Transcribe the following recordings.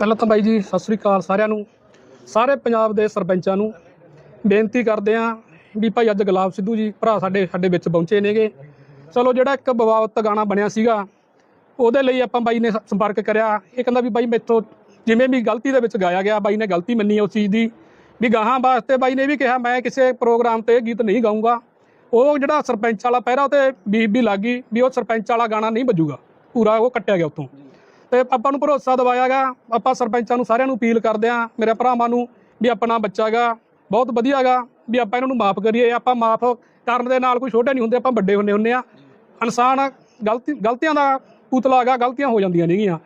ਪਹਿਲਾਂ ਤਾਂ ਬਾਈ ਜੀ, ਸਤਿ ਸ੍ਰੀ ਅਕਾਲ ਸਾਰਿਆਂ ਨੂੰ। ਸਾਰੇ ਪੰਜਾਬ ਦੇ ਸਰਪੰਚਾਂ ਨੂੰ ਬੇਨਤੀ ਕਰਦੇ ਆਂ ਵੀ ਭਾਈ ਅੱਜ ਗੁਲਾਬ ਸਿੱਧੂ ਜੀ ਭਰਾ ਸਾਡੇ ਸਾਡੇ ਵਿੱਚ ਪਹੁੰਚੇ ਨੇਗੇ। ਚਲੋ ਜਿਹੜਾ ਇੱਕ ਬਵਾਵਤ ਗਾਣਾ ਬਣਿਆ ਸੀਗਾ, ਉਹਦੇ ਲਈ ਆਪਾਂ ਬਾਈ ਨੇ ਸੰਪਰਕ ਕਰਿਆ। ਇਹ ਕਹਿੰਦਾ ਵੀ ਬਾਈ ਮੇਥੋਂ ਜਿਵੇਂ ਵੀ ਗਲਤੀ ਦੇ ਵਿੱਚ ਗਾਇਆ ਗਿਆ, ਬਾਈ ਨੇ ਗਲਤੀ ਮੰਨੀ ਉਸ ਚੀਜ਼ ਦੀ। ਵੀ ਗਾਹਾਂ ਵਾਸਤੇ ਬਾਈ ਨੇ ਵੀ ਕਿਹਾ, ਮੈਂ ਕਿਸੇ ਪ੍ਰੋਗਰਾਮ ਤੇ ਗੀਤ ਨਹੀਂ ਗਾਊਂਗਾ। ਉਹ ਜਿਹੜਾ ਸਰਪੰਚ ਵਾਲਾ ਪਹਿਰਾ ਉਹ ਤੇ ਬੀਬੀ ਵੀ ਲੱਗੀ ਵੀ ਉਹ ਸਰਪੰਚ ਵਾਲਾ ਗਾਣਾ ਨਹੀਂ ਵੱਜੂਗਾ। ਪੂਰਾ ਉਹ ਕੱਟਿਆ ਗਿਆ ਉੱਥੋਂ। ਤੇ ਆਪਾਂ ਨੂੰ ਭਰੋਸਾ ਦਿਵਾਇਆ ਗਾ ਆਪਾਂ ਸਰਪੰਚਾਂ ਨੂੰ ਸਾਰਿਆਂ ਨੂੰ ਅਪੀਲ ਕਰਦੇ ਆਂ ਮੇਰੇ ਭਰਾਵਾਂ ਨੂੰ ਵੀ ਆਪਣਾ ਬੱਚਾ ਗਾ ਬਹੁਤ ਵਧੀਆ ਗਾ ਵੀ ਆਪਾਂ ਇਹਨਾਂ ਨੂੰ ਮਾਫ ਕਰੀਏ, ਆਪਾਂ ਮਾਫ ਕਰਨ ਦੇ ਨਾਲ ਕੋਈ ਛੋਟੇ ਨਹੀਂ ਹੁੰਦੇ, ਆਪਾਂ ਵੱਡੇ ਹੁੰਨੇ ਹੁੰਨੇ ਆ ਇਨਸਾਨ ਗਲਤੀ, ਗਲਤੀਆਂ ਦਾ ਪੁਤਲਾ ਗਾ ਗਲਤੀਆਂ ਹੋ ਜਾਂਦੀਆਂ ਨੇਗੀਆਂ।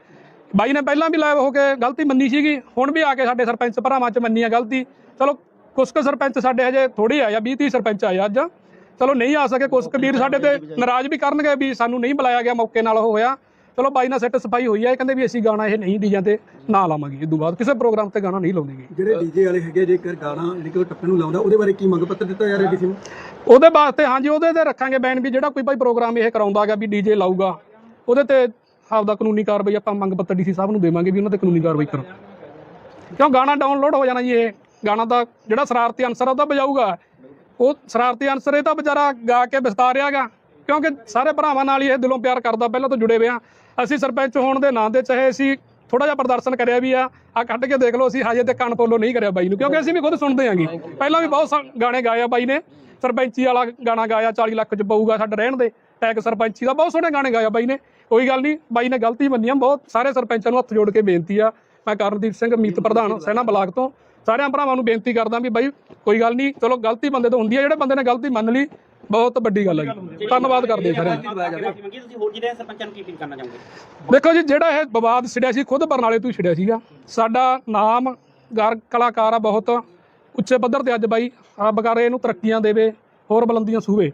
ਬਾਈ ਨੇ ਪਹਿਲਾਂ ਵੀ ਲਾਈਵ ਹੋ ਕੇ ਗਲਤੀ ਮੰਨੀ ਸੀਗੀ, ਹੁਣ ਵੀ ਆ ਕੇ ਸਾਡੇ ਸਰਪੰਚ ਭਰਾਵਾਂ 'ਚ ਮੰਨੀ ਆ ਗਲਤੀ। ਚਲੋ ਕੁਛ ਕੁ ਸਰਪੰਚ ਸਾਡੇ ਹਜੇ ਥੋੜੇ ਆਏ ਆ 20 30 ਸਰਪੰਚ ਆਏ ਅੱਜ। ਚਲੋ, ਨਹੀਂ ਆ ਸਕੇ ਕੁਛ ਕਬੀਰ ਸਾਡੇ ਤੇ ਨਾਰਾਜ਼ ਵੀ ਕਰਨਗੇ ਵੀ ਸਾਨੂੰ ਨਹੀਂ ਬੁਲਾਇਆ ਗਿਆ ਮੌਕੇ ਨਾਲ ਉਹ ਹੋਇਆ। ਚਲੋ ਬਾਈ ਨਾਲ ਸੈੱਟ ਸਫ਼ਾਈ ਹੋਈ ਹੈ ਇਹ ਕਹਿੰਦੇ ਵੀ ਅਸੀਂ ਗਾਣਾ ਇਹ ਨਹੀਂ ਡੀਜਾਂ ਤੇ ਨਾ ਲਾਵਾਂਗੇ। ਇਸ ਤੋਂ ਬਾਅਦ ਕਿਸੇ ਪ੍ਰੋਗਰਾਮ ਤੇ ਗਾਣਾ ਨਹੀਂ ਲਾਉਂਦੇਗੇ ਜਿਹੜੇ ਡੀਜੇ ਵਾਲੇ ਹੈਗੇ ਜੇਕਰ ਗਾਣਾ ਜਿਹੜੀ ਕਿ ਟੱਪੇ ਨੂੰ ਲਾਉਂਦਾ ਉਹਦੇ ਬਾਰੇ ਕੀ ਮੰਗ ਪੱਤਰ ਦਿੱਤਾ ਰਿਹਾ ਕਿਸੇ ਨੂੰ? ਉਹਦੇ ਵਾਸਤੇ ਹਾਂਜੀ ਉਹਦੇ ਤੇ ਰੱਖਾਂਗੇ ਬੈਨ ਵੀ ਜਿਹੜਾ ਕੋਈ ਭਾਈ ਪ੍ਰੋਗਰਾਮ ਇਹ ਕਰਾਉਂਦਾ ਗਾ ਵੀ ਡੀਜੇ ਲਾਊਗਾ ਉਹਦੇ ਤੇ ਆਪਦਾ ਕਾਨੂੰਨੀ ਕਾਰਵਾਈ ਆਪਾਂ ਮੰਗ ਪੱਤਰ ਡੀਸੀ ਸਾਹਿਬ ਨੂੰ ਦੇਵਾਂਗੇ ਵੀ ਉਹਨਾਂ ਤੇ ਕਾਨੂੰਨੀ ਕਾਰਵਾਈ ਕਰੋ। ਕਿਉਂ ਗਾਣਾ ਡਾਊਨਲੋਡ ਹੋ ਜਾਣਾ ਜੀ ਇਹ? ਗਾਣਾ ਦਾ ਜਿਹੜਾ ਸ਼ਰਾਰਤੀ ਅਨਸਰ ਆ ਉਹ ਤਾਂ ਵਜਾਊਗਾ। ਉਹ ਸ਼ਰਾਰਤੀ ਅਨਸਰ ਇਹ ਤਾਂ ਵਿਚਾਰਾ ਗਾ ਕੇ ਵਿਸਤਾਰਿਆਗਾ ਕਿਉਂਕਿ ਸਾਰੇ ਭਰਾਵਾਂ ਨਾਲ ਹੀ ਇਹ ਦਿਲੋਂ ਪਿਆਰ ਕਰਦਾ ਪਹਿਲਾਂ ਤੋਂ ਜੁੜੇ ਹੋਏ ਆ। ਅਸੀਂ ਸਰਪੰਚ ਹੋਣ ਦੇ ਨਾਂ ਦੇ ਚਾਹੇ ਅਸੀਂ ਥੋੜਾ ਜਿਹਾ ਪ੍ਰਦਰਸ਼ਨ ਕਰਿਆ ਵੀ ਆ ਆ ਕੱਢ ਕੇ ਦੇਖ ਲਓ, ਅਸੀਂ ਹਜੇ ਤੇ ਕੰਨ ਪੋਲੋ ਨਹੀਂ ਕਰਿਆ ਬਾਈ ਨੂੰ, ਕਿਉਂਕਿ ਅਸੀਂ ਵੀ ਖੁਦ ਸੁਣਦੇ ਆਂਗੇ। ਪਹਿਲਾਂ ਵੀ ਬਹੁਤ ਸਾ- ਗਾਣੇ ਗਾਏ ਆ ਬਾਈ ਨੇ। ਸਰਪੰਚੀ ਵਾਲਾ ਗਾਣਾ ਗਾਇਆ 40 ਲੱਖ ਚ ਪਊਗਾ ਸਾਡਾ ਰਹਿਣ ਦੇ। ਟੈਗ ਸਰਪੰਚੀ ਦਾ ਬਹੁਤ ਸੋਹਣੇ ਗਾਣੇ ਗਾਇਆ ਬਾਈ ਨੇ। ਕੋਈ ਗੱਲ ਨਹੀਂ, ਬਾਈ ਨੇ ਗਲਤੀ ਮੰਨੀ ਆ, ਬਹੁਤ ਸਾਰੇ ਸਰਪੰਚਾਂ ਨੂੰ ਹੱਥ ਜੋੜ ਕੇ ਬੇਨਤੀ ਆ। ਮੈਂ ਕਰਨਦੀਪ ਸਿੰਘ, ਮੀਤ ਪ੍ਰਧਾਨ, ਸੈਨਾ ਬਲਾਕ ਤੋਂ। ਸਾਰਿਆਂ ਭਰਾਵਾਂ ਨੂੰ ਬੇਨਤੀ ਕਰਦਾ ਵੀ ਬਾਈ, ਕੋਈ ਗੱਲ ਨਹੀਂ, ਚਲੋ ਗਲਤੀ ਬੰਦੇ ਤੋਂ ਹੁੰਦੀ ਆ, ਜਿਹੜੇ ਬੰਦੇ ਨੇ ਗਲਤੀ ਮੰਨ ਲਈ ਬਹੁਤ ਵੱਡੀ ਗੱਲ ਹੈ ਜੀ। ਧੰਨਵਾਦ ਕਰਦੇ ਹਾਂ ਸਾਰਿਆਂ ਦਾ ਮੰਗੀ ਤੁਸੀਂ ਹੋਰ ਜਿਹੜੇ ਸਰਪੰਚਾਂ ਨੂੰ। ਕੀ ਅਪੀਲ ਕਰਨਾ ਚਾਹੋਗੇ ਦੇਖੋ ਜੀ, ਜਿਹੜਾ ਇਹ ਵਿਵਾਦ ਛਿੜਿਆ ਸੀ, ਖੁਦ ਬਰਨਾਲੇ ਤੋਂ ਹੀ ਛਿੜਿਆ ਸੀਗਾ। ਸਾਡਾ ਨਾਮ ਗਾਰ ਕਲਾਕਾਰ ਆ ਬਹੁਤ। ਉੱਚੇ ਪੱਧਰ ਤੇ ਅੱਜ ਬਾਈ ਰੱਬ ਕਰੇ ਇਹਨੂੰ ਤਰੱਕੀਆਂ ਦੇਵੇ, ਹੋਰ ਬੁਲੰਦੀਆਂ ਸੂਵੇ।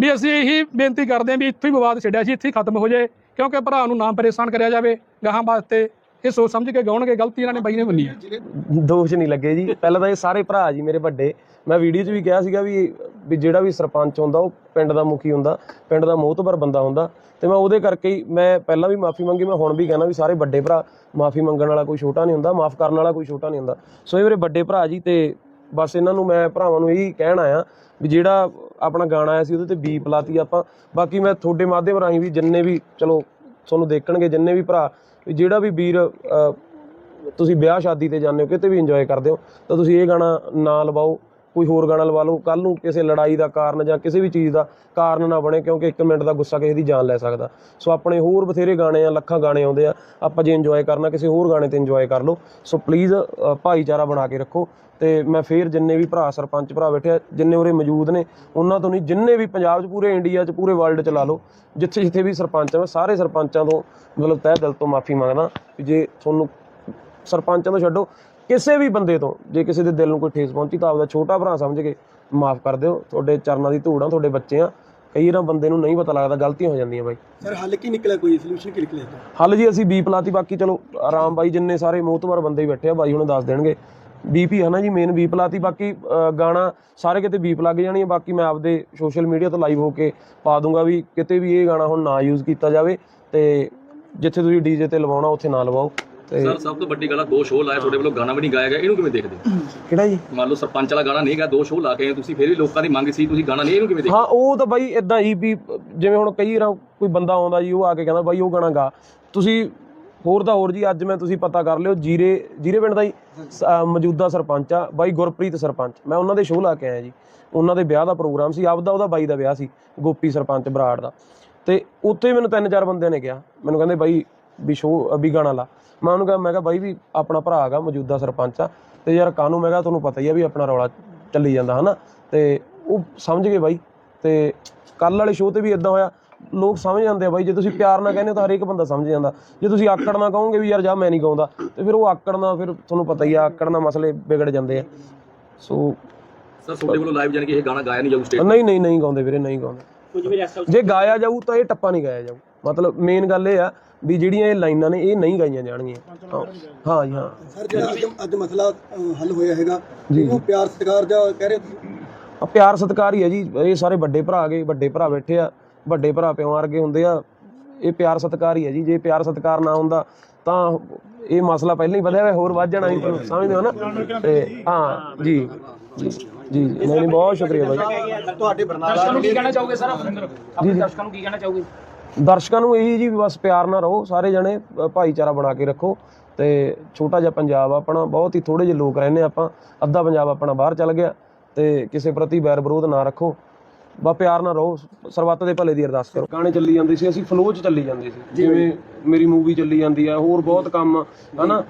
ਵੀ ਅਸੀਂ ਇਹੀ ਬੇਨਤੀ ਕਰਦੇ ਹਾਂ ਵੀ ਇੱਥੇ ਹੀ ਵਿਵਾਦ ਛਿੜਿਆ ਸੀ, ਇੱਥੇ ਹੀ ਖਤਮ ਹੋ ਜਾਏ, ਕਿਉਂਕਿ ਭਰਾ ਨੂੰ ਨਾਮ ਪਰੇਸ਼ਾਨ ਕਰਿਆ ਜਾਵੇ, ਗਾਹਾਂ ਵਾਸਤੇ ਇਹ ਸੋਚ ਸਮਝ ਕੇ ਗਾਉਣਗੇ, ਗਲਤੀ ਇਹਨਾਂ ਨੇ ਬਾਈ ਨੇ ਮੰਨੀ ਹੈ ਦੋਸ਼ ਨਹੀਂ ਲੱਗੇ ਜੀ। ਪਹਿਲਾਂ ਤਾਂ ਇਹ ਸਾਰੇ ਭਰਾ ਜੀ ਮੇਰੇ ਵੱਡੇ। ਮੈਂ ਵੀਡੀਓ 'ਚ ਵੀ ਕਿਹਾ ਸੀਗਾ ਵੀ ਵੀ ਜਿਹੜਾ ਵੀ ਸਰਪੰਚ ਹੁੰਦਾ, ਉਹ ਪਿੰਡ ਦਾ ਮੁਖੀ ਹੁੰਦਾ, ਪਿੰਡ ਦਾ ਮੋਹਤਬਰ ਬੰਦਾ ਹੁੰਦਾ। ਤੇ ਮੈਂ ਉਹਦੇ ਕਰਕੇ ਹੀ, ਮੈਂ ਪਹਿਲਾਂ ਵੀ ਮਾਫੀ ਮੰਗੀ, ਮੈਂ ਹੁਣ ਵੀ ਕਹਿਣਾ ਵੀ ਸਾਰੇ ਵੱਡੇ ਭਰਾ ਮਾਫੀ ਮੰਗਣ ਵਾਲਾ ਕੋਈ ਛੋਟਾ ਨਹੀਂ ਹੁੰਦਾ, ਮਾਫ ਕਰਨ ਵਾਲਾ ਕੋਈ ਛੋਟਾ ਨਹੀਂ ਹੁੰਦਾ। ਸੋ ਇਹ ਮੇਰੇ ਵੱਡੇ ਭਰਾ ਜੀ ਤੇ ਬਸ ਇਹਨਾਂ ਨੂੰ ਮੈਂ ਭਰਾਵਾਂ ਨੂੰ ਇਹੀ ਕਹਿਣ ਆਇਆ ਵੀ ਜਿਹੜਾ ਆਪਣਾ ਗਾਣਾ ਆਇਆ ਸੀ, ਉਹਦੇ ਤੇ ਬੀਪ ਲਾਤੀ ਆਪਾਂ। ਬਾਕੀ ਮੈਂ ਤੁਹਾਡੇ ਮਾਧਿਅਮ ਰਾਹੀਂ ਵੀ ਜਿੰਨੇ ਵੀ, ਚਲੋ, ਤੁਹਾਨੂੰ ਦੇਖਣਗੇ, ਜਿੰਨੇ ਵੀ ਭਰਾ ਜਿਹੜਾ ਵੀ ਵੀਰ ਤੁਸੀਂ ਵਿਆਹ ਸ਼ਾਦੀ ਤੇ ਜਾਂਦੇ ਹੋ, ਕਿਤੇ ਵੀ ਇੰਜੋਏ ਕਰਦੇ ਹੋ, ਤਾਂ ਤੁਸੀਂ ਇਹ ਗਾਣਾ ਨਾ ਲਵਾਓ। ਕੋਈ ਹੋਰ ਗਾਣਾ ਲਵਾ ਲਓ ਕੱਲ ਨੂੰ ਕਿਸੇ ਲੜਾਈ ਦਾ ਕਾਰਨ ਜਾਂ ਕਿਸੇ ਵੀ ਚੀਜ਼ ਦਾ ਕਾਰਨ ਨਾ ਬਣੇ, ਕਿਉਂਕਿ ਇੱਕ ਮਿੰਟ ਦਾ ਗੁੱਸਾ ਕਿਸੇ ਦੀ ਜਾਨ ਲੈ ਸਕਦਾ। ਸੋ ਆਪਣੇ ਹੋਰ ਬਥੇਰੇ ਗਾਣੇ ਆ, ਲੱਖਾਂ ਗਾਣੇ ਆਉਂਦੇ ਆ, ਆਪਾਂ ਜੇ ਇੰਜੋਏ ਕਰਨਾ, ਕਿਸੇ ਹੋਰ ਗਾਣੇ ਤੇ ਇੰਜੋਏ ਕਰ ਲਓ। ਸੋ ਪਲੀਜ਼ ਭਾਈਚਾਰਾ ਬਣਾ ਕੇ ਰੱਖੋ ਤੇ ਮੈਂ ਫੇਰ ਜਿੰਨੇ ਵੀ ਭਰਾ, ਸਰਪੰਚ ਭਰਾ ਬੈਠੇ ਆ, ਜਿੰਨੇ ਉਰੇ ਮੌਜੂਦ ਨੇ, ਉਹਨਾਂ ਤੋਂ ਨਹੀਂ, ਜਿੰਨੇ ਵੀ ਪੰਜਾਬ 'ਚ, ਪੂਰੇ ਇੰਡੀਆ 'ਚ, ਪੂਰੇ ਵਰਲਡ 'ਚ ਲਾ ਲਓ। ਜਿੱਥੇ ਜਿੱਥੇ ਵੀ ਸਰਪੰਚ ਆ, ਮੈਂ ਸਾਰੇ ਸਰਪੰਚਾਂ ਤੋਂ ਮਤਲਬ ਤਹਿ ਦਿਲ ਤੋਂ ਮਾਫੀ ਮੰਗਦਾ ਵੀ ਜੇ ਤੁਹਾਨੂੰ ਸਰਪੰਚਾਂ ਤੋਂ ਛੱਡੋ ਕਿਸੇ ਵੀ ਬੰਦੇ ਤੋਂ ਜੇ ਕਿਸੇ ਦੇ ਦਿਲ ਨੂੰ ਕੋਈ ਠੇਸ ਪਹੁੰਚੀ ਤਾਂ ਆਪਦਾ ਛੋਟਾ ਭਰਾ ਸਮਝ ਕੇ ਮਾਫ ਕਰ ਦਿਓ। ਤੁਹਾਡੇ ਚਰਨਾਂ ਦੀ ਧੂੜ ਆ ਤੁਹਾਡੇ ਬੱਚੇ ਆ। ਕਈ ਵਾਰ ਬੰਦੇ ਨੂੰ ਨਹੀਂ ਪਤਾ ਲੱਗਦਾ ਗਲਤੀਆਂ ਹੋ ਜਾਂਦੀਆਂ ਬਾਈ। ਸਰ ਹੱਲ ਕੀ ਨਿਕਲਿਆ ਕੋਈ? ਸੋਲੂਸ਼ਨ ਕੀ ਨਿਕਲਿਆ ਹੱਲ ਜੀ ਅਸੀਂ ਬੀਪ ਲਾਤੀ ਬਾਕੀ ਚਲੋ ਆਰਾਮ ਬਾਈ ਜਿੰਨੇ ਸਾਰੇ ਮੋਹਤਵਾਰ ਬੰਦੇ ਬੈਠੇ ਆ ਬਾਈ ਹੁਣ ਦੱਸ ਦੇਣਗੇ। ਬੀਪੀ ਹੈ ਨਾ ਜੀ ਮੇਨ ਬੀਪ ਲਾਤੀ ਬਾਕੀ ਗਾਣਾ ਸਾਰੇ ਕਿਤੇ ਬੀਪ ਲੱਗ ਜਾਣੀ ਹੈ ਬਾਕੀ ਮੈਂ ਆਪਦੇ ਸੋਸ਼ਲ ਮੀਡੀਆ ਤੋਂ ਲਾਈਵ ਹੋ ਕੇ ਪਾ ਦੂੰਗਾ ਵੀ ਕਿਤੇ ਵੀ ਇਹ ਗਾਣਾ ਹੁਣ ਨਾ ਯੂਜ਼ ਕੀਤਾ ਜਾਵੇ ਤੇ ਜਿੱਥੇ ਤੁਸੀਂ ਡੀਜੇ ਤੇ ਲਵਾਉਣਾ ਉੱਥੇ ਨਾ ਲਵਾਓ। ਤੇ ਸਰ ਸਭ ਤੋਂ ਵੱਡੀ ਗੱਲ ਆ ਦੋ ਸ਼ੋਅ ਲਾਏ ਤੁਹਾਡੇ ਵੱਲੋਂ ਗਾਣਾ ਵੀ ਨਹੀਂ ਗਾਇਆ ਗਿਆ ਇਹਨੂੰ ਕਿਵੇਂ ਦੇਖਦੇ ਹੋ? ਕਿਹੜਾ ਜੀ? ਮੰਨ ਲਓ ਸਰਪੰਚ ਵਾਲਾ ਗਾਣਾ ਨਹੀਂ ਗਾ ਦੋ ਸ਼ੋਅ ਲਾ ਕੇ ਆਏ ਤੁਸੀਂ ਫਿਰ ਵੀ ਲੋਕਾਂ ਦੀ ਮੰਗ ਸੀ ਤੁਸੀਂ ਗਾਣਾ ਨਹੀਂ ਇਹਨੂੰ ਕਿਵੇਂ ਦੇਖਦੇ ਹਾਂ? ਉਹ ਤਾਂ ਬਾਈ ਇਦਾਂ ਹੀ ਵੀ ਜਿਵੇਂ ਹੁਣ ਕਈ ਵਾਰ ਕੋਈ ਬੰਦਾ ਆਉਂਦਾ ਜੀ ਉਹ ਆ ਕੇ ਕਹਿੰਦਾ ਬਾਈ ਉਹ ਗਾਣਾ ਗਾ। ਤੁਸੀਂ ਹੋਰ ਤਾਂ ਹੋਰ ਜੀ ਅੱਜ ਮੈਂ ਤੁਸੀਂ ਪਤਾ ਕਰ ਲਿਓ ਜੀਰੇ ਜੀਰੇ ਪਿੰਡ ਦਾ ਹੀ ਮੌਜੂਦਾ ਸਰਪੰਚ ਆ ਬਾਈ ਗੁਰਪ੍ਰੀਤ ਸਰਪੰਚ। ਮੈਂ ਉਹਨਾਂ ਦੇ ਸ਼ੋਅ ਲਾ ਕੇ ਆਇਆ ਜੀ। ਉਹਨਾਂ ਦੇ ਵਿਆਹ ਦਾ ਪ੍ਰੋਗਰਾਮ ਸੀ ਆਪਦਾ ਉਹਦਾ ਬਾਈ ਦਾ ਵਿਆਹ ਸੀ ਗੋਪੀ ਸਰਪੰਚ ਬਰਾੜ ਦਾ। ਤੇ ਉੱਥੇ ਮੈਨੂੰ ਤਿੰਨ ਚਾਰ ਬੰਦਿਆਂ ਨੇ ਕਿਹਾ ਮੈਨੂੰ ਕਹਿੰਦੇ ਬਾਈ ਵੀ ਸ਼ੋਅ ਵੀ ਗਾਣਾ ਲਾ। ਮੈਂ ਉਹਨੂੰ ਕਿਹਾ ਮੈਂ ਕਿਹਾ ਬਾਈ ਵੀ ਆਪਣਾ ਭਰਾ ਹੈਗਾ ਮੌਜੂਦਾ ਸਰਪੰਚ ਆ ਤੇ ਯਾਰ ਕਾਹਨੂੰ ਮੈਂ ਕਿਹਾ ਤੁਹਾਨੂੰ ਪਤਾ ਹੀ ਆ ਵੀ ਆਪਣਾ ਰੌਲਾ ਚੱਲੀ ਜਾਂਦਾ ਹਨਾ? ਤੇ ਉਹ ਸਮਝ ਗਏ ਬਾਈ ਤੇ ਕੱਲ ਵਾਲੇ ਸ਼ੋਅ ਤੇ ਵੀ ਇਦਾਂ ਹੋਇਆ। ਲੋਕ ਸਮਝ ਜਾਂਦੇ ਆ ਬਾਈ ਜੇ ਤੁਸੀਂ ਪਿਆਰ ਨਾਲ ਕਹਿੰਦੇ ਹੋ ਤਾਂ ਹਰੇਕ ਬੰਦਾ ਸਮਝ ਜਾਂਦਾ। ਜੇ ਤੁਸੀਂ ਆਕੜ ਨਾਲ ਕਹੋਗੇ ਵੀ ਯਾਰ ਜਾ ਮੈਂ ਨਹੀਂ ਗਾਉਂਦਾ ਤੇ ਫਿਰ ਉਹ ਆਕੜ ਨਾਲ ਫਿਰ ਤੁਹਾਨੂੰ ਪਤਾ ਹੀ ਆ ਆਕੜ ਨਾਲ ਮਸਲੇ ਵਿਗੜ ਜਾਂਦੇ ਆ। ਸੋ ਸਰ ਤੁਹਾਡੇ ਵੱਲੋਂ ਲਾਈਵ ਜਾਨ ਕਿ ਇਹ ਗਾਣਾ ਗਾਇਆ ਨਹੀਂ ਜਾਊ ਸਟੇਜ ਨਹੀਂ ਨਹੀਂ ਨਹੀਂ ਗਾਉਂਦੇ ਵੀਰੇ ਨਹੀਂ ਗਾਉਂਦੇ। ਕੁਝ ਵੀ ਰੈਸਟ ਜੇ ਗਾਇਆ ਜਾਊ ਤਾਂ ਇਹ ਟੱਪਾ ਨਹੀਂ ਗਾਇਆ ਜਾਊ। ਮਤਲਬ ਮੇਨ ਗੱਲ ਇਹ ਆ ਵੀ ਜਿਹੜੀਆਂ ਇਹ ਲਾਈਨਾਂ ਨੇ ਇਹ ਨਹੀਂ ਗਾਈਆਂ ਜਾਣਗੀਆਂ। ਹਾਂ ਹਾਂ ਜੀ ਹਾਂ। ਸਰ ਜਿਹੜਾ ਅੱਜ ਅੱਜ ਮਸਲਾ ਅ, ਹੱਲ ਹੋਇਆ ਹੈਗਾ ਉਹ ਪਿਆਰ ਸਤਿਕਾਰ ਜਾਂ ਕਹਿ ਰਹੇ ਤੁਸੀਂ? ਆ ਪਿਆਰ ਸਤਿਕਾਰ ਹੀ ਹੈ ਜੀ। ਇਹ ਸਾਰੇ ਵੱਡੇ ਭਰਾ ਗਏ ਵੱਡੇ ਭਰਾ ਬੈਠੇ ਆ ਵੱਡੇ ਭਰਾ ਪਿਓ ਵਰਗੇ ਹੁੰਦੇ ਆ। ਇਹ ਪਿਆਰ ਸਤਿਕਾਰ ਹੀ ਹੈ ਜੀ। ਜੇ ਪਿਆਰ ਸਤਿਕਾਰ ਨਾ ਹੁੰਦਾ ਤਾਂ ਇਹ ਮਸਲਾ ਪਹਿਲਾਂ ਹੀ ਵਧਿਆ ਹੋਇਆ ਹੋਰ ਵੱਧ ਜਾਣਾ ਸੀ ਸਮਝਦੇ ਹੋ ਨਾ? ਤੇ ਹਾਂ ਜੀ। ਜੀ ਜੀ ਨਹੀਂ ਨਹੀਂ ਬਹੁਤ ਸ਼ੁਕਰੀਆ ਬਾਈ। ਤੁਹਾਡੇ ਬਰਨਾਲਾ ਕੀ ਕਹਿਣਾ ਚਾਹੋਗੇ? ਸਰ ਆਪਣੇ ਦਰਸ਼ਕਾਂ ਨੂੰ ਕੀ ਕਹਿਣਾ ਚਾਹੋਗੇ? ਦਰਸ਼ਕਾਂ ਨੂੰ ਇਹੀ ਜੀ ਬਸ ਪਿਆਰ ਨਾਲ ਰਹੋ ਸਾਰੇ ਜਣੇ ਭਾਈਚਾਰਾ ਬਣਾ ਕੇ ਰੱਖੋ ਤੇ ਛੋਟਾ ਜਿਹਾ ਪੰਜਾਬ ਆ ਆਪਣਾ ਬਹੁਤ ਹੀ ਥੋੜੇ ਜਿਹੇ ਲੋਕ ਰਹਿੰਦੇ ਆਪਾਂ ਅੱਧਾ ਪੰਜਾਬ ਆਪਣਾ ਬਾਹਰ ਚੱਲ ਗਿਆ ਤੇ ਕਿਸੇ ਪ੍ਰਤੀ ਵੈਰ ਵਿਰੋਧ ਨਾ ਰੱਖੋ। ਬਾ ਪਿਆਰ ਨਾਲ ਰਹੋ ਸਰਬੱਤ ਦੇ ਭਲੇ ਦੀ ਅਰਦਾਸ ਕਰੋ। ਗਾਣੇ ਚੱਲੀ ਜਾਂਦੇ ਸੀ ਅਸੀਂ ਫਲੋ 'ਚ ਚੱਲੀ ਜਾਂਦੇ ਸੀ। ਜਿਵੇਂ ਮੇਰੀ ਮੂਵੀ ਚੱਲੀ ਜਾਂਦੀ ਆ ਹੋਰ ਬਹੁਤ ਕੰਮ ਹਨਾ?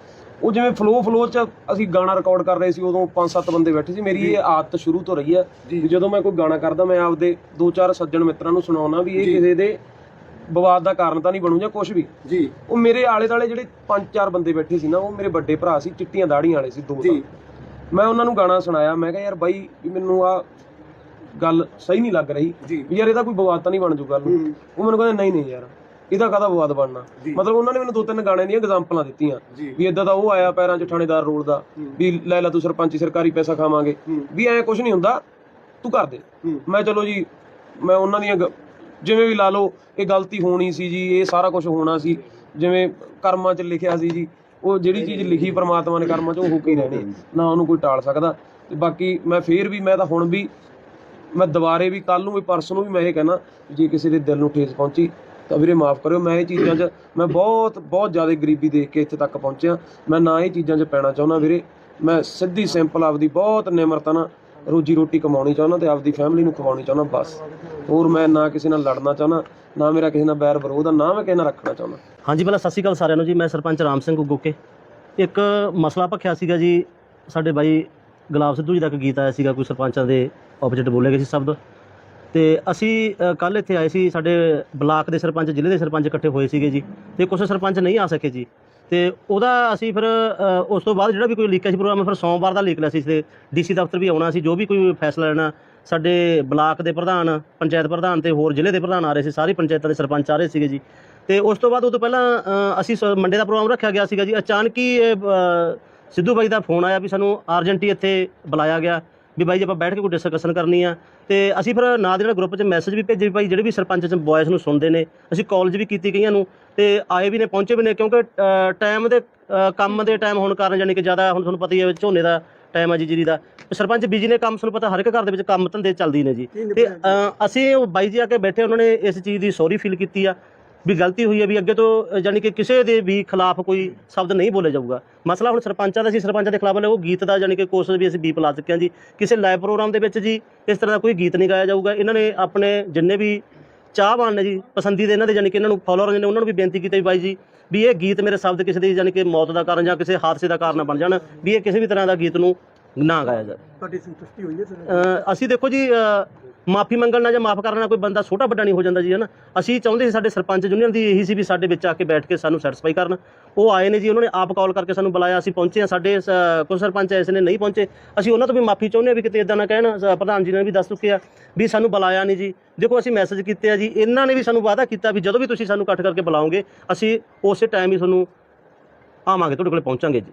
ਉਹ ਜਿਵੇਂ ਫਲੋ ਫਲੋ 'ਚ ਅਸੀਂ ਗਾਣਾ ਰਿਕਾਰਡ ਕਰ ਰਹੇ ਸੀ ਉਦੋਂ ਪੰਜ ਸੱਤ ਬੰਦੇ ਬੈਠੇ ਸੀ। ਮੇਰੀ ਇਹ ਆਦਤ ਸ਼ੁਰੂ ਤੋਂ ਰਹੀ ਵੀ ਜਦੋਂ ਮੈਂ ਕੋਈ ਗਾਣਾ ਕਰਦਾ ਮੈਂ ਆਪਦੇ ਦੋ ਚਾਰ ਸੱਜਣ ਮਿੱਤਰਾਂ ਨੂੰ ਸੁਣਾਉਣਾ ਵੀ ਇਹ ਕਿਸੇ ਦੇ ਵਿਵਾਦ ਦਾ ਕਾਰਨ ਤਾਂ ਨਹੀਂ ਬਣੂ ਜਾਂ ਕੁਝ ਵੀ ਜੀ ਉਹ ਮੇਰੇ ਆਲੇ ਦਾਲੇ ਜਿਹੜੇ ਪੰਜ ਚਾਰ ਬੰਦੇ ਬੈਠੇ ਸੀ ਨਾ ਉਹ ਮੇਰੇ ਵੱਡੇ ਭਰਾ ਸੀ ਚਿੱਟੀਆਂ ਦਾੜੀਆਂ ਵਾਲੇ ਸੀ ਦੋ ਜੀ। ਮੈਂ ਉਹਨਾਂ ਨੂੰ ਗਾਣਾ ਸੁਣਾਇਆ ਮੈਂ ਕਿਹਾ ਯਾਰ ਬਾਈ ਮੈਨੂੰ ਆ ਗੱਲ ਸਹੀ ਨਹੀਂ ਲੱਗ ਰਹੀ। ਵੀ ਯਾਰ ਇਹਦਾ ਕੋਈ ਵਿਵਾਦ ਤਾਂ ਨਹੀਂ ਬਣ ਜੂ ਗੱਲ ਨੂੰ। ਉਹ ਮੈਨੂੰ ਕਹਿੰਦੇ ਨਹੀਂ ਨਹੀਂ ਯਾਰ ਇਹਦਾ ਕਾਹਦਾ ਵਿਵਾਦ ਬਣਨਾ। ਮਤਲਬ ਉਹਨਾਂ ਨੇ ਮੈਨੂੰ ਦੋ ਤਿੰਨ ਗਾਣੇ ਦੀਆਂ ਐਗਜ਼ਾਮਪਲਾਂ ਦਿੱਤੀਆਂ। ਵੀ ਇਦਾਂ ਦਾ ਉਹ ਆਇਆ ਪੈਰਾਂ 'ਚ ਥਾਣੇਦਾਰ ਰੋਲ ਦਾ ਵੀ ਲੈ ਲੈ ਤੂੰ ਸਰਪੰਚੀ ਸਰਕਾਰੀ ਪੈਸਾ ਖਾਵਾਂਗੇ। ਵੀ ਐ ਕੁਝ ਨਹੀਂ ਹੁੰਦਾ ਤੂੰ ਕਰ ਦੇ। ਮੈਂ ਚਲੋ ਜੀ ਮੈਂ ਉਹਨਾਂ ਦੀਆਂ ਜਿਵੇਂ ਵੀ ਲਾ ਲਓ, ਇਹ ਗਲਤੀ ਹੋਣੀ ਸੀ ਜੀ, ਇਹ ਸਾਰਾ ਕੁਝ ਹੋਣਾ ਸੀ। ਜਿਵੇਂ ਕਰਮਾਂ 'ਚ ਲਿਖਿਆ ਸੀ ਜੀ, ਉਹ ਜਿਹੜੀ ਚੀਜ਼ ਲਿਖੀ ਪ੍ਰਮਾਤਮਾ ਨੇ ਕਰਮਾਂ 'ਚ, ਉਹ ਹੋ ਕੇ ਹੀ ਰਹਿਣੀ ਨਾ ਉਹਨੂੰ ਕੋਈ ਟਾਲ ਸਕਦਾ। ਤੇ ਬਾਕੀ ਮੈਂ ਫੇਰ ਵੀ, ਮੈਂ ਤਾਂ ਹੁਣ ਵੀ, ਮੈਂ ਦੁਬਾਰੇ ਵੀ ਕੱਲ ਨੂੰ ਵੀ, ਪਰਸੋਂ ਨੂੰ ਵੀ ਮੈਂ ਇਹ ਕਹਿਣਾ ਵੀ ਜੇ ਕਿਸੇ ਦੇ ਦਿਲ ਨੂੰ ਠੇਸ ਪਹੁੰਚੀ, ਤਾਂ ਵੀਰੇ ਮਾਫ ਕਰਿਓ, ਮੈਂ ਇਹ ਚੀਜ਼ਾਂ 'ਚ, ਮੈਂ ਬਹੁਤ ਬਹੁਤ ਜ਼ਿਆਦਾ ਗਰੀਬੀ ਦੇਖ ਕੇ ਇੱਥੇ ਤੱਕ ਪਹੁੰਚਿਆ। ਮੈਂ ਨਾ ਇਹ ਚੀਜ਼ਾਂ 'ਚ ਪੈਣਾ ਚਾਹੁੰਦਾ ਵੀਰੇ। ਮੈਂ ਸਿੱਧੀ ਸਿੰਪਲ ਆਪਦੀ ਬਹੁਤ ਨਿਮਰਤਾ ਨਾਲ ਰੋਜੀ ਰੋਟੀ ਕਮਾਉਣੀ ਚਾਹੁੰਦਾ ਤੇ ਆਪਦੀ ਫੈਮਿਲੀ ਨੂੰ ਖਵਾਉਣੀ ਚਾਹੁੰਦਾ, ਬਸ। ਹੋਰ ਮੈਂ ਨਾ ਕਿਸੇ ਨਾਲ ਲੜਨਾ ਚਾਹੁੰਦਾ, ਨਾ ਮੇਰਾ ਕਿਸੇ ਨਾਲ ਬੈਰ ਵਿਰੋਧ ਆ, ਨਾ ਮੈਂ ਕਿਸੇ ਨਾਲ ਰੱਖਣਾ ਚਾਹੁੰਦਾ। ਹਾਂਜੀ, ਪਹਿਲਾਂ ਸਤਿ ਸ਼੍ਰੀ ਅਕਾਲ ਸਾਰਿਆਂ ਨੂੰ ਜੀ, ਮੈਂ ਸਰਪੰਚ ਰਾਮ ਸਿੰਘ ਉਗੋਕੇ ਇੱਕ ਮਸਲਾ ਭਖਿਆ ਸੀਗਾ ਜੀ, ਸਾਡੇ ਬਾਈ ਗੁਲਾਬ ਸਿੱਧੂ ਜੀ ਦਾ ਇੱਕ ਗੀਤ ਆਇਆ ਸੀਗਾ, ਕੋਈ ਸਰਪੰਚਾਂ ਦੇ ਆਪੋਜਿਟ ਬੋਲੇ ਗਏ ਸੀ ਸ਼ਬਦ। ਤੇ ਅਸੀਂ ਕੱਲ ਇੱਥੇ ਆਏ ਸੀ, ਸਾਡੇ ਬਲਾਕ ਦੇ ਸਰਪੰਚ, ਜ਼ਿਲ੍ਹੇ ਦੇ ਸਰਪੰਚ ਇਕੱਠੇ ਹੋਏ ਸੀਗੇ ਜੀ। ਤੇ ਕੁਝ ਸਰਪੰਚ ਨਹੀਂ ਆ ਸਕੇ ਜੀ। ਤੇ ਉਹਦਾ ਅਸੀਂ ਫਿਰ ਅ, ਉਸ ਤੋਂ ਬਾਅਦ ਜਿਹੜਾ ਵੀ ਕੋਈ ਲੀਕੇਜ ਪ੍ਰੋਗਰਾਮ ਫਿਰ ਸੋਮਵਾਰ ਦਾ ਲੀਕ ਲਿਆ ਸੀ ਤੇ ਡੀਸੀ ਦਫ਼ਤਰ ਵੀ ਆਉਣਾ ਸੀ ਜੋ ਵੀ ਕੋਈ ਫੈਸਲਾ ਲੈਣਾ ਸਾਡੇ ਬਲਾਕ ਦੇ ਪ੍ਰਧਾਨ ਪੰਚਾਇਤ ਪ੍ਰਧਾਨ ਤੇ ਹੋਰ ਜ਼ਿਲ੍ਹੇ ਦੇ ਪ੍ਰਧਾਨ ਆ ਰਹੇ ਸੀ ਸਾਰੀ ਪੰਚਾਇਤਾਂ ਦੇ ਸਰਪੰਚ ਆ ਰਹੇ ਸੀਗੇ ਜੀ। ਤੇ ਉਸ ਤੋਂ ਬਾਅਦ ਉਹ ਤੋਂ ਪਹਿਲਾਂ ਅ, ਅਸੀਂ ਸ- ਮੰਡੇ ਦਾ ਪ੍ਰੋਗਰਾਮ ਰੱਖਿਆ ਗਿਆ ਸੀਗਾ ਜੀ। ਅਚਾਨਕ ਹੀ ਇਹ, ਅ, ਸਿੱਧੂ ਬਾਈ ਦਾ ਫੋਨ ਆਇਆ ਵੀ ਸਾਨੂੰ ਅਰਜੈਂਟੀ ਇੱਥੇ ਬੁਲਾਇਆ ਗਿਆ। ਵੀ ਬਾਈ ਜੀ ਆਪਾਂ ਬੈਠ ਕੇ ਕੋਈ ਡਿਸਕਸ਼ਨ ਕਰਨੀ ਆ। ਤੇ ਅਸੀਂ ਫਿਰ ਨਾਲ ਨਾਲ ਗਰੁੱਪ 'ਚ ਮੈਸੇਜ ਵੀ ਭੇਜੇ ਵੀ ਭਾਈ ਜਿਹੜੇ ਵੀ ਸਰਪੰਚ ਚ ਬॉयਜ਼ ਨੂੰ ਸੁਣਦੇ ਨੇ ਅਸੀਂ ਕਾਲਜ ਵੀ ਕੀਤੀ ਕਈਆਂ ਨੂੰ ਤੇ ਆਏ ਵੀ ਨੇ ਪਹੁੰਚੇ ਵੀ ਨੇ ਕਿਉਂਕਿ ਟਾਈਮ ਦੇ ਕੰਮ ਦੇ ਟਾਈਮ ਹੋਣ ਕਾਰਨ ਜਾਨੀ ਕਿ ਜ਼ਿਆਦਾ ਹੁਣ ਤੁਹਾਨੂੰ ਪਤਾ ਹੀ ਹੈ ਝੋਨੇ ਦਾ ਟਾਈਮ ਆ ਜੀ ਜੀਰੀ ਦਾ ਸਰਪੰਚ ਬਿਜ਼ੀ ਨੇ ਕੰਮ ਤੁਹਾਨੂੰ ਪਤਾ ਹਰ ਇੱਕ ਘਰ ਦੇ ਵਿੱਚ ਕੰਮ ਧੰਦੇ ਚੱਲਦੀ ਨੇ ਜੀ। ਤੇ ਅਸੀਂ ਉਹ ਬਾਈ ਜੀ ਆ ਕੇ ਬੈਠੇ ਉਹਨਾਂ ਨੇ ਇਸ ਚੀਜ਼ ਦੀ ਸੌਰੀ ਫੀਲ ਕੀਤੀ ਆ। ਵੀ ਗਲਤੀ ਹੋਈ ਹੈ ਵੀ ਅੱਗੇ ਤੋਂ ਜਾਣੀ ਕਿ ਕਿਸੇ ਦੇ ਵੀ ਖਿਲਾਫ ਕੋਈ ਸ਼ਬਦ ਨਹੀਂ ਬੋਲੇ ਜਾਊਗਾ। ਮਸਲਾ ਹੁਣ ਸਰਪੰਚਾਂ ਦਾ ਸੀ ਸਰਪੰਚਾਂ ਦੇ ਖਿਲਾਫ ਉਹ ਗੀਤ ਦਾ ਜਾਣੀ ਕਿ ਕੋਸ਼ਿਸ਼ ਵੀ ਅਸੀਂ ਬੀਪ ਲਾ ਚੁੱਕੇ ਹਾਂ ਜੀ। ਕਿਸੇ ਲਾਈਵ ਪ੍ਰੋਗਰਾਮ ਦੇ ਵਿੱਚ ਜੀ ਇਸ ਤਰ੍ਹਾਂ ਦਾ ਕੋਈ ਗੀਤ ਨਹੀਂ ਗਾਇਆ ਜਾਊਗਾ। ਇਹਨਾਂ ਨੇ ਆਪਣੇ ਜਿੰਨੇ ਵੀ ਚਾਹਵਾਨ ਨੇ ਜੀ ਪਸੰਦੀਦੇ ਇਹਨਾਂ ਦੇ ਜਾਣੀ ਕਿ ਇਹਨਾਂ ਨੂੰ ਫਾਲੋਅਰ ਨੇ ਉਹਨਾਂ ਨੂੰ ਵੀ ਬੇਨਤੀ ਕੀਤੀ ਬਾਈ ਜੀ ਵੀ ਇਹ ਗੀਤ ਮੇਰੇ ਸ਼ਬਦ ਕਿਸੇ ਦੀ ਜਾਣੀ ਕਿ ਮੌਤ ਦਾ ਕਾਰਨ ਜਾਂ ਕਿਸੇ ਹਾਦਸੇ ਦਾ ਕਾਰਨ ਬਣ ਜਾਣ ਵੀ ਇਹ ਕਿਸੇ ਵੀ ਤਰ੍ਹਾਂ ਦਾ ਗੀਤ ਨੂੰ ਨਾ ਗਾਇਆ ਜਾਵੇ। ਤੁਹਾਡੀ ਸੰਤੁਸ਼ਟੀ ਹੋਈ ਹੈ ਸਰ ਅਸੀਂ ਦੇਖੋ ਜੀ ਮਾਫੀ ਮੰਗਣ ਨਾਲ ਜਾਂ ਮਾਫ ਕਰਨ ਨਾਲ ਕੋਈ ਬੰਦਾ ਛੋਟਾ ਵੱਡਾ ਨਹੀਂ ਹੋ ਜਾਂਦਾ ਜੀ, ਹਨਾ? ਅਸੀਂ ਚਾਹੁੰਦੇ ਸੀ ਸਾਡੇ ਸਰਪੰਚ ਯੂਨੀਅਨ ਦੀ ਇਹੀ ਸੀ ਵੀ ਸਾਡੇ ਵਿੱਚ ਆ ਕੇ ਬੈਠ ਕੇ ਸਾਨੂੰ ਸੈਟੀਸਫਾਈ ਕਰਨ। ਉਹ ਆਏ ਨੇ ਜੀ, ਉਹਨਾਂ ਨੇ ਆਪ ਕਾਲ ਕਰਕੇ ਸਾਨੂੰ ਬੁਲਾਇਆ, ਅਸੀਂ ਪਹੁੰਚੇ ਹਾਂ, ਸਾਡੇ ਸ- ਕੁਝ ਸਰਪੰਚ ਐਸੇ ਨੇ ਨਹੀਂ ਪਹੁੰਚੇ। ਅਸੀਂ ਉਹਨਾਂ ਤੋਂ ਵੀ ਮਾਫੀ ਚਾਹੁੰਦੇ ਹਾਂ ਵੀ ਕਿਤੇ ਇਦਾਂ ਨਾ ਕਹਿਣ ਪ੍ਰਧਾਨ ਜੀ ਨੇ ਵੀ ਦੱਸ ਚੁੱਕੇ ਆ ਵੀ ਸਾਨੂੰ ਬੁਲਾਇਆ ਨਹੀਂ ਜੀ। ਦੇਖੋ, ਅਸੀਂ ਮੈਸੇਜ ਕੀਤੇ ਆ ਜੀ, ਇਹਨਾਂ ਨੇ ਵੀ ਸਾਨੂੰ ਵਾਅਦਾ ਕੀਤਾ ਵੀ ਜਦੋਂ ਵੀ ਤੁਸੀਂ ਸਾਨੂੰ ਇਕੱਠ ਕਰਕੇ ਬੁਲਾਓਗੇ, ਅਸੀਂ ਉਸੇ ਟਾਈਮ ਹੀ ਤੁਹਾਨੂੰ ਆਵਾਂਗੇ, ਤੁਹਾਡੇ ਕੋਲ ਪਹੁੰਚਾਂਗੇ ਜੀ।